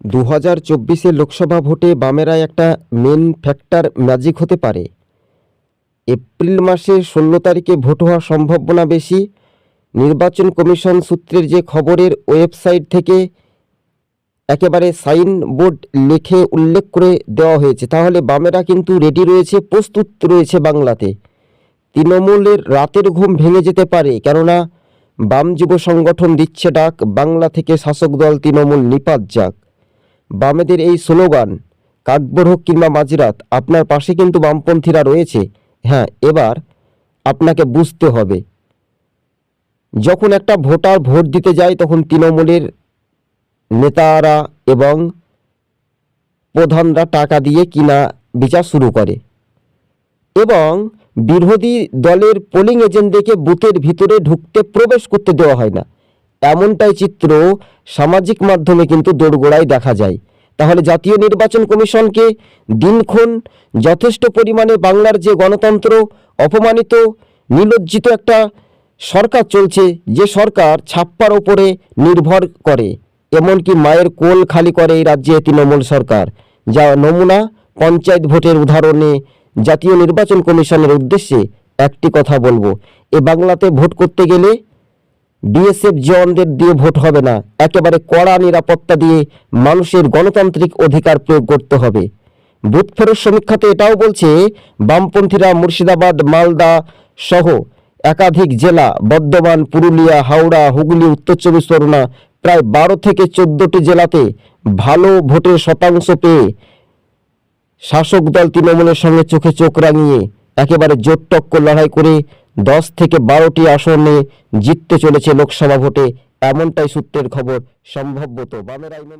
দু হাজার চব্বিশে লোকসভা ভোটে বামেরা একটা মেন ফ্যাক্টর ম্যাজিক হতে পারে। এপ্রিল মাসে ষোলো তারিখে ভোট হওয়ার সম্ভাবনা বেশি। নির্বাচন কমিশন সূত্রের যে খবরের ওয়েবসাইট থেকে একেবারে সাইন বোর্ড লিখে উল্লেখ করে দেওয়া হয়েছে, তাহলে বামেরা কিন্তু রেডি রয়েছে, প্রস্তুত রয়েছে বাংলাতে। তৃণমূলের রাতের ঘুম ভেঙে যেতে পারে, কেননা বাম যুব সংগঠন দিচ্ছে ডাক, বাংলা থেকে শাসক দল তৃণমূল নিপাত যাক। বামেদের এই স্লোগান, কাকবর হোক কিংবা মাঝরাত, আপনার পাশে কিন্তু বামপন্থীরা রয়েছে। হ্যাঁ এবার আপনাকে বুঝতে হবে। যখন একটা ভোটার ভোট দিতে যায়, তখন তৃণমূলের নেতারা এবং প্রধানরা টাকা দিয়ে কিনা বিচার শুরু করে এবং বিরোধী দলের পোলিং এজেন্টদেরকে বুথের ভিতরে ঢুকতে প্রবেশ করতে দেওয়া হয় না। এমনটাই চিত্র সামাজিক মাধ্যমে কিন্তু দোরগোড়ায় দেখা যায়। তাহলে জাতীয় নির্বাচন কমিশনকে দিনক্ষণ যথেষ্ট পরিমাণে বাংলার যে গণতন্ত্র অপমানিত, নিলজ্জিত একটা সরকার চলছে, যে সরকার ছাপ্পার ওপরে নির্ভর করে, এমনকি মায়ের কোল খালি করে এই রাজ্যে তৃণমূল সরকার, যা নমুনা পঞ্চায়েত ভোটের উদাহরণে জাতীয় নির্বাচন কমিশনের উদ্দেশ্যে একটি কথা বলব। এ বাংলাতে ভোট করতে গেলে বিএসএফ জওয়ানদের দিয়ে ভোট হবে না। একেবারে কড়া নিরাপত্তা দিয়ে মানুষের গণতান্ত্রিক অধিকার প্রয়োগ করতে হবে। বুথ ফেরত সমীক্ষাতে এটাও বলছে, বামপন্থীরা মুর্শিদাবাদ, মালদা সহ একাধিক জেলা, বর্ধমান, পুরুলিয়া, হাওড়া, হুগলি, উত্তর চব্বিশ পরগনা প্রায় বারো থেকে চোদ্দটি জেলাতে ভালো ভোটের শতাংশ পেয়ে শাসক দল তৃণমূলের সঙ্গে চোখে চোখ রাঙিয়ে একেবারে জোট টক্কর লড়াই করে দশ থেকে বারোটি আসনে জিততে চলেছে লোকসভা ভোটে এমনটাই সূত্রের খবর সম্ভবত বামের আইন